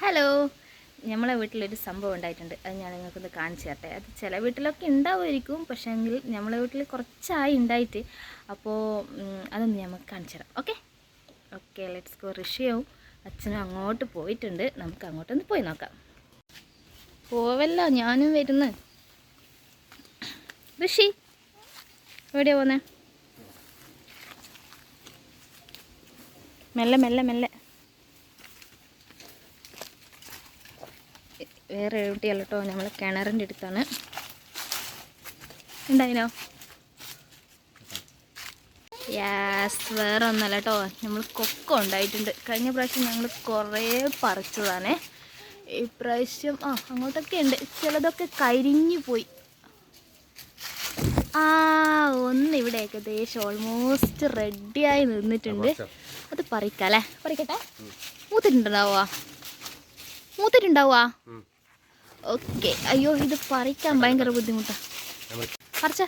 Hello നമ്മളെ വീട്ടിലൊരു സംഭവം ഉണ്ടായിട്ടുണ്ട്. അത് ഞാൻ നിങ്ങൾക്കൊന്ന് കാണിച്ചു തരട്ടെ. അത് ചില വീട്ടിലൊക്കെ ഉണ്ടാവുമായിരിക്കും. പക്ഷേ എങ്കിൽ നമ്മളെ വീട്ടിൽ കുറച്ചായി ഉണ്ടായിട്ട് അപ്പോൾ അതൊന്ന് നമുക്ക് കാണിച്ചു തരാം. ഓക്കെ ഓക്കെ ലെറ്റ്സ് ഗോ ഋഷിയാവും അച്ഛനും അങ്ങോട്ട് പോയിട്ടുണ്ട്. നമുക്ക് അങ്ങോട്ടൊന്ന് പോയി നോക്കാം. പോവല്ല ഞാനും വരുന്നു. ഋഷി എവിടെയാ പോന്നെ? മെല്ലെ മെല്ലെ മെല്ലെ. വേറെ എവിടെയല്ല കേട്ടോ നമ്മൾ കിണറിന്റെ അടുത്താണ്. ഉണ്ടായിനോ? യാസ് വേറെ ഒന്നല്ല കേട്ടോ നമ്മൾ കൊക്ക ഉണ്ടായിട്ടുണ്ട്. കഴിഞ്ഞ പ്രാവശ്യം ഞങ്ങൾ കുറേ പറിച്ചതാണ്. ഇപ്രാവശ്യം ആ അങ്ങോട്ടൊക്കെ ഉണ്ട്. ചിലതൊക്കെ കരിഞ്ഞു പോയി. ആ ഒന്ന് ഇവിടെ ഏകദേശം ഓൾമോസ്റ്റ് റെഡിയായി നിന്നിട്ടുണ്ട്. അത് പറിക്കാം അല്ലേ പറിക്കട്ടെ മൂത്തിട്ടുണ്ടാവുക മൂത്തിട്ടുണ്ടാവുക ഓക്കെ അയ്യോ ഇത് പറിക്കാൻ ഭയങ്കര ബുദ്ധിമുട്ടാണ് പറിച്ച.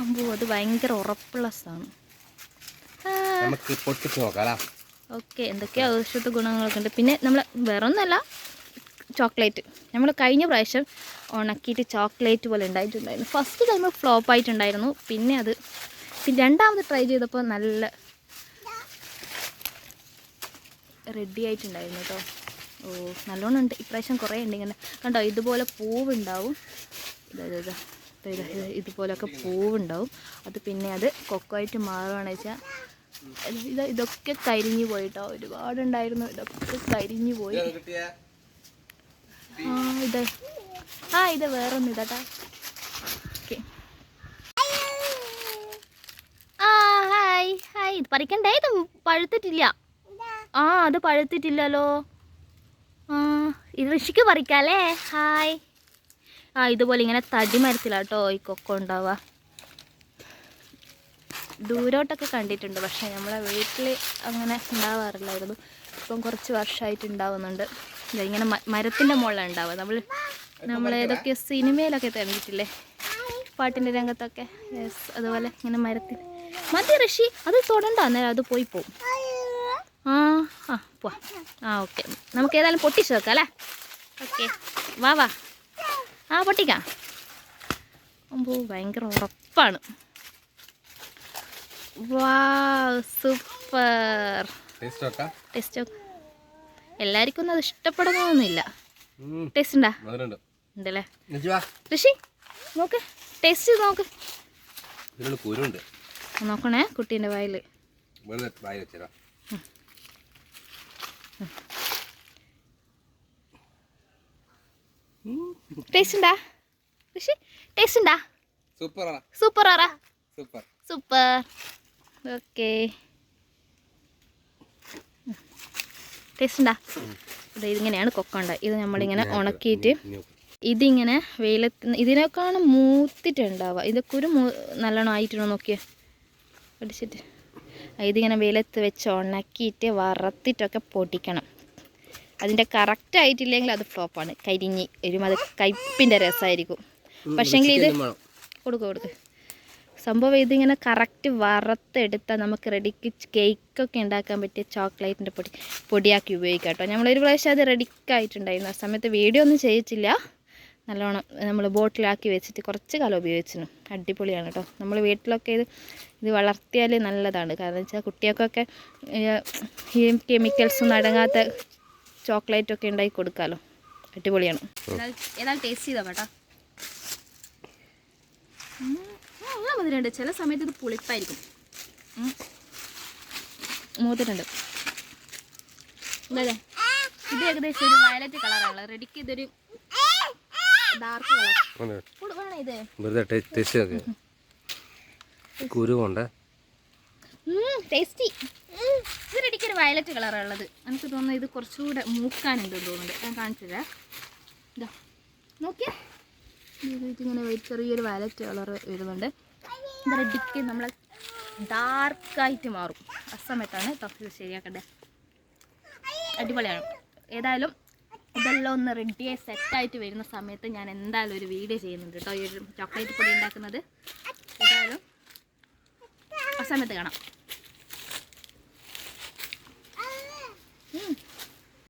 അമ്പോ അത് ഭയങ്കര ഉറപ്പുള്ള സാധനം. നമുക്ക് പൊട്ടിച്ച് നോക്കാം ഓക്കെ എന്തൊക്കെയോ ഔഷധ ഗുണങ്ങളൊക്കെ ഉണ്ട്. പിന്നെ നമ്മൾ വേറൊന്നല്ല ചോക്ലേറ്റ്. നമ്മൾ കഴിഞ്ഞ പ്രാവശ്യം ഉണക്കിയിട്ട് ചോക്ലേറ്റ് പോലെ ഉണ്ടായിട്ടുണ്ടായിരുന്നു. ഫസ്റ്റ് ടൈം ഫ്ലോപ്പ് ആയിട്ടുണ്ടായിരുന്നു. പിന്നെ അത് പിന്നെ രണ്ടാമത് ട്രൈ ചെയ്തപ്പോൾ നല്ല റെഡി ആയിട്ടുണ്ടായിരുന്നു കേട്ടോ ഓ നല്ലോണം ഉണ്ട് ഇപ്രാവശ്യം കുറേ ഉണ്ട് ഇങ്ങനെ. കണ്ടോ ഇതുപോലെ പൂവുണ്ടാവും. ഇത് ഇതാ ഇതാ. ഇത് ഇത് ഇത് ഇതുപോലൊക്കെ പൂവുണ്ടാവും. അത് പിന്നെ അത് കൊക്കമായിട്ട് മാറുകയാണെന്ന് വെച്ചാൽ ഇത് ഇതൊക്കെ കരിഞ്ഞു പോയിട്ടോ. ഒരുപാടുണ്ടായിരുന്നു. ഇതൊക്കെ കരിഞ്ഞു പോയി. ആ ഇത്. ആ ഇത് വേറൊന്നും ഇതാട്ടാ ഓക്കെ. ആ ഹായ്. ഹായ്. ഇത് പറിക്കണ്ടേ? ഇത് പഴുത്തിട്ടില്ല. ആ അത് പഴുത്തിട്ടില്ലല്ലോ. ഇത് ഋഷിക്ക് പറിക്കാല്ലേ? ഹായ് ആ ഇതുപോലെ ഇങ്ങനെ തടി മരത്തിലാട്ടോ ഈ കൊക്ക ഉണ്ടാവുക. ദൂരോട്ടൊക്കെ കണ്ടിട്ടുണ്ട് പക്ഷേ നമ്മളെ വീട്ടിൽ അങ്ങനെ ഉണ്ടാവാറില്ലായിരുന്നു. ഇപ്പം കുറച്ച് വർഷമായിട്ട് ഉണ്ടാവുന്നുണ്ട്. ഇങ്ങനെ മരത്തിന്റെ മുകളിലാണ് ഉണ്ടാവുക. നമ്മൾ നമ്മൾ ഏതൊക്കെ സിനിമയിലൊക്കെ തെളിഞ്ഞിട്ടില്ലേ പാട്ടിന്റെ രംഗത്തൊക്കെ. യെസ് അതുപോലെ ഇങ്ങനെ മരത്തിൽ. മതി ഋഷി അത് തൊടണ്ട അന്നേരം അത് പോയി പോവും. ആ ആ പോവാ. ആ ഓക്കെ. നമുക്ക് ഏതായാലും പൊട്ടിച്ച് വെക്കാം അല്ലേ? ഓക്കെ. വാ വാ. ആ പൊട്ടിക്കാം. അമ്പോ ഭയങ്കര ഉറപ്പാണ്. വാ സൂപ്പർ. ടേസ്റ്റ് എല്ലാവർക്കും ഒന്നും അത് ഇഷ്ടപ്പെടുന്നൊന്നുമില്ല ടേസ്റ്റ് ഉണ്ടാ? ഉണ്ടല്ലേ? ഋഷി നോക്ക്. ടേസ്റ്റ് ചെയ്ത് നോക്ക്. നോക്കണേ കുട്ടീന്റെ വായിൽ വെറുതെ വായി വെച്ചേരാ. ടേസ്റ്റ് ഉണ്ടാ? ഋഷി ടേസ്റ്റ് ഉണ്ടാ? സൂപ്പർ സൂപ്പർ ആറാ സൂപ്പർ. സൂപ്പർ. ഓക്കെ. ടേസ്റ്റ് ഉണ്ടാ? ഇത് ഇതിങ്ങനെയാണ് കൊക്കണ്ട ഇത് നമ്മളിങ്ങനെ ഉണക്കിയിട്ട് ഇതിങ്ങനെ വെയിലത്ത് ഇതിനേക്കാണ് മൂത്തിട്ടുണ്ടാവുക. ഇതൊക്കെ ഒരു മൂ നല്ലോണം ആയിട്ടുണ്ടോ നോക്കിയേ? അടിച്ചിട്ട് ആ, ഇതിങ്ങനെ വെയിലത്ത് വെച്ച് ഉണക്കിയിട്ട് വറുത്തിട്ടൊക്കെ പൊടിക്കണം. അതിന്റെ കറക്റ്റ് ആയിട്ടില്ലെങ്കിൽ അത് ഫ്ലോപ്പാണ് കരിഞ്ഞ് വരും അത് കയ്പിന്റെ രസമായിരിക്കും. പക്ഷേങ്കിൽ ഇത് കൊടുക്ക് കൊടുക്ക്. സംഭവം ഇതിങ്ങനെ കറക്റ്റ് വറുത്തെടുത്താൽ നമുക്ക് റെഡിക്ക് കേക്കൊക്കെ ഉണ്ടാക്കാൻ പറ്റിയ ചോക്ലേറ്റിന്റെ പൊടി പൊടിയാക്കി ഉപയോഗിക്കാം കേട്ടോ. നമ്മളൊരു പ്രാവശ്യം അത് റെഡിക്കായിട്ടുണ്ടായിരുന്നു ആ സമയത്ത് വീഡിയോ ഒന്നും ചെയ്യിച്ചില്ല നല്ലോണം നമ്മൾ ബോട്ടിലാക്കി വെച്ചിട്ട് കുറച്ച് കാലം ഉപയോഗിച്ചിരുന്നു. അടിപൊളിയാണ് കേട്ടോ. നമ്മൾ വീട്ടിലൊക്കെ ഇത് ഇത് വളർത്തിയാൽ നല്ലതാണ്. കാരണം വെച്ചാൽ കുട്ടികൾക്കൊക്കെ ഈ കെമിക്കൽസൊന്നും അടങ്ങാത്ത ചോക്ലേറ്റ് ഒക്കെ ഉണ്ടാക്കി കൊടുക്കാമല്ലോ അടിപൊളിയാണ്. ഏതായാലും ടേസ്റ്റ് കേട്ടോ മധുരമുണ്ട് ചില സമയത്ത് ഇത് പുളിപ്പായിരിക്കും. മൂത്തിട്ടുണ്ട് ഇതേ ഇത് ഏകദേശം ഒരു വയലറ്റ് കളറാണ് റെഡിക്ക് ഇതൊരു ഡാർക്ക് കളർ വേണം ഇത്? വെറുതെ ടേസ്റ്റ് നോക്കി കുരു കൊണ്ട് ടേസ്റ്റി ഇത് റെഡിക്ക് ഒരു വയലറ്റ് കളറാണ് ഉള്ളത്. എനിക്ക് തോന്നുന്നു ഇത് കുറച്ചുകൂടെ മൂക്കാനുണ്ട് തോന്നുന്നുണ്ട്. ഞാൻ കാണിച്ചില്ല ഇതാ നോക്കിയാ. ഇതിങ്ങനെ ചെറിയൊരു വയലറ്റ് കളർ വരുന്നുണ്ട് ഇത് റെഡിക്ക് നമ്മൾ ഡാർക്കായിട്ട് മാറും. ആ സമയത്താണ് ഇത് ശരിയാക്കണ്ടേ അടിപൊളിയാണ്. ഏതായാലും ഇതെല്ലാം ഒന്ന് റെഡിയായി സെറ്റായിട്ട് വരുന്ന സമയത്ത് ഞാൻ എന്തായാലും ഒരു വീഡിയോ ചെയ്യുന്നുണ്ട് കേട്ടോ. ഈ ഒരു ചോക്ലേറ്റ് പൊടി ഉണ്ടാക്കുന്നത്. ഏതായാലും സമയത്ത് കാണാം.